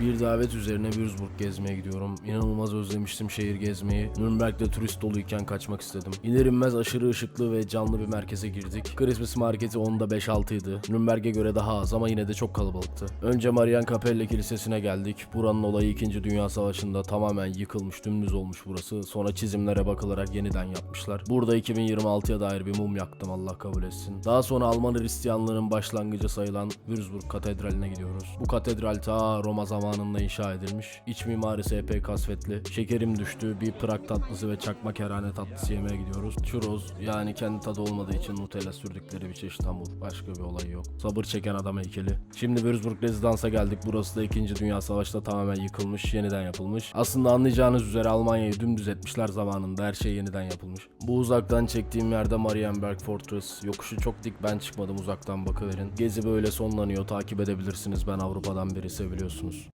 Bir davet üzerine Würzburg gezmeye gidiyorum. İnanılmaz özlemiştim şehir gezmeyi. Nürnberg'de turist doluyken kaçmak istedim. İner inmez aşırı ışıklı ve canlı bir merkeze girdik. Christmas marketi 10'da 5-6 idi. Nürnberg'e göre daha az ama yine de çok kalabalıktı. Önce Marienkappelle Kilisesi'ne geldik. Buranın olayı 2. Dünya Savaşı'nda tamamen yıkılmış, dümdüz olmuş burası. Sonra çizimlere bakılarak yeniden yapmışlar. Burada 2026'ya dair bir mum yaktım Allah kabul etsin. Daha sonra Alman Hristiyanlığının başlangıcı sayılan Würzburg Katedrali'ne gidiyoruz. Bu katedral ta Roma zamanında inşa edilmiş. İç mimarisi epey kasvetli. Şekerim düştü. Bir Prag tatlısı ve çakma kerane tatlısı yemeye gidiyoruz. Churros yani kendi tadı olmadığı için Nutella sürdükleri bir çeşit hamur. Başka bir olay yok. Sabır çeken adam heykeli. Şimdi Würzburg Rezidans'a geldik. Burası da 2. Dünya Savaşı'nda tamamen yıkılmış, yeniden yapılmış. Aslında anlayacağınız üzere Almanya'yı dümdüz etmişler zamanında. Her şey yeniden yapılmış. Bu uzaktan çektiğim yerde Marienberg Fortress. Yokuşu çok dik ben çıkmadım uzaktan bakıverin. Gezi böyle sonlanıyor. Takip edebilirsiniz. Ben Avrupa'dan beri seviliyorsunuz.